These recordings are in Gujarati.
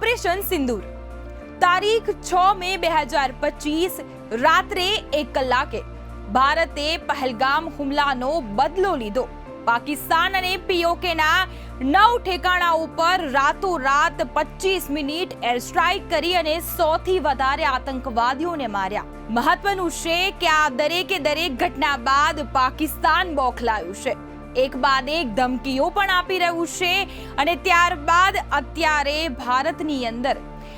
ઓપરેશન સિંદૂર. તારીખ છ મે બે હજાર પચીસ રાત્રે એક કલાકે ભારતે પહેલગામ હુમલાનો બદલો લીધો. પાકિસ્તાન અને પીઓકેના નવ ઠેકાણા ઉપર રાતોરાત પચીસ મિનિટ એર સ્ટ્રાઇક કરી અને સોથી વધારે આતંકવાદીઓને માર્યા. મહત્વનું છે કે આ દરેકે દરેક ઘટના બાદ પાકિસ્તાન બોખલાયું છે. એક બાદ એક ધમકીઓ પણ આપી રહ્યું છે અને ત્યારબાદ અત્યારે ભારતની અંદર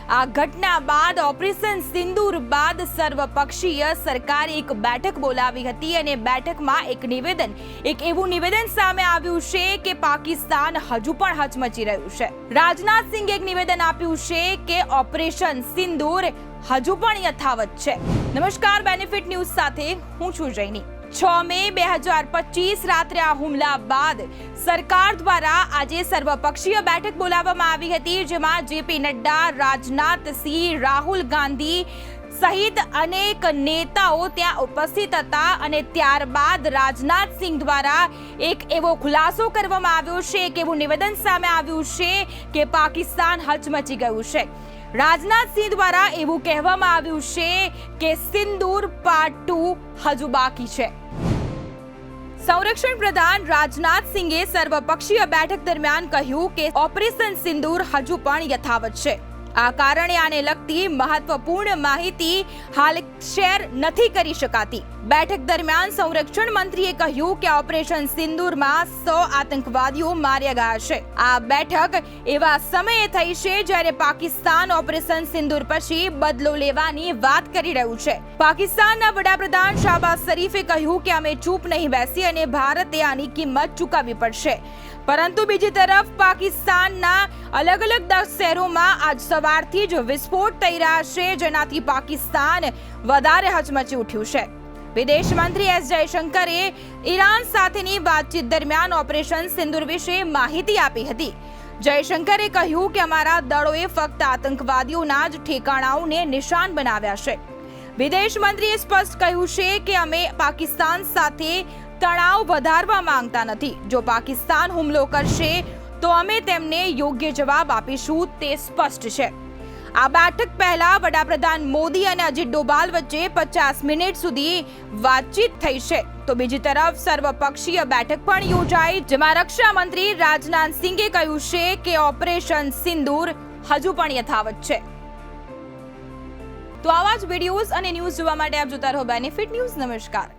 આ ઘટના બાદ ઓપરેશન સિંદૂર બાદ સર્વપક્ષીય સરકારે એક બેઠક બોલાવી હતી અને બેઠકમાં એક નિવેદન, એક એવું નિવેદન સામે આવ્યું છે કે પાકિસ્તાન હજુ પણ હચમચી રહ્યું છે. રાજનાથ સિંહે એક નિવેદન આપ્યું છે કે ઓપરેશન સિંદૂર હજુ પણ યથાવત છે. નમસ્કાર બેનિફિટ ન્યૂઝ સાથે હું છું જૈની. છ મે બે હજાર પચીસ રાત્રે આ હુમલા બાદ સરકાર દ્વારા આજે સર્વપક્ષીય બેઠક બોલાવવામાં આવી હતી, જેમાં જેપી નડ્ડા, રાજનાથ સિંહ, રાહુલ ગાંધી સહિત અનેક નેતાઓ ત્યાં ઉપસ્થિત હતા અને ત્યારબાદ રાજનાથ સિંહ દ્વારા એક એવો ખુલાસો કરવામાં આવ્યો છે એક એવું નિવેદન સામે આવ્યું છે કે પાકિસ્તાન હચમચી ગયું છે. રાજનાથ સિંહ દ્વારા એવું કહેવામાં આવ્યું છે કે સિંદૂર પાર્ટ ટુ હજુ બાકી છે. સંરક્ષણ પ્રધાન રાજનાથ સિંહે સર્વપક્ષીય બેઠક દરમિયાન કહ્યું કે ઓપરેશન સિંદૂર હજુ પણ યથાવત છે. આ કારણે આને લગતી મહત્વપૂર્ણ માહિતી હાલ શેર નથી કરી શકાતી. બેઠક દરમિયાન સંરક્ષણ મંત્રીએ કહ્યું કે ઓપરેશન સિંદૂરમાં સો આતંકવાદીઓ માર્યા ગયા છે. આ બેઠક એવા સમયે થઈ છે જ્યારે પાકિસ્તાન ઓપરેશન સિંદૂર પછી બદલો લેવાની વાત કરી રહ્યું છે. પાકિસ્તાનના વડાપ્રધાન શાહબાઝ શરીફે કહ્યું કે અમે ચૂપ નહીં બેસી અને ભારતે આની કિંમત ચૂકવવી પડશે. પરંતુ બીજી તરફ પાકિસ્તાનના અલગ અલગ દસ શહેરોમાં આજ સવારથી જ વિસ્ફોટ થઈ રહ્યા છે, જેનાથી પાકિસ્તાન વધારે હચમચી ઉઠ્યું છે. વિદેશ મંત્રી એસ જયશંકરે ઈરાન સાથેની વાતચીત દરમિયાન ઓપરેશન સિંદૂર વિશે માહિતી આપી હતી. જયશંકરે કહ્યું કે અમારા દળોએ ફક્ત આતંકવાદીઓના જ ઠેકાણાઓને નિશાન બનાવ્યા છે. વિદેશ મંત્રીએ સ્પષ્ટ કહ્યું છે કે અમે પાકિસ્તાન સાથે તણાવ વધારવા માંગતા નથી. જો પાકિસ્તાન હુમલો કરશે તો અમે તેમને યોગ્ય જવાબ આપીશું તે સ્પષ્ટ છે. આ બેઠક પહેલા વડાપ્રધાન મોદી અને અજીત ડોભાલ વચ્ચે પચાસ મિનિટ સુધી વાતચીત થઈ છે. તો બીજી તરફ સર્વપક્ષીય બેઠક પણ યોજાઈ, જેમાં રક્ષા મંત્રી રાજનાથ સિંઘે કહ્યું છે કે ઓપરેશન સિંદૂર હજુ પણ યથાવત છે. તો આવા જ વિડીયોઝ અને ન્યૂઝ જોવા માટે આપ જોતા રહો બેનિફિટ ન્યૂઝ નમસ્કાર.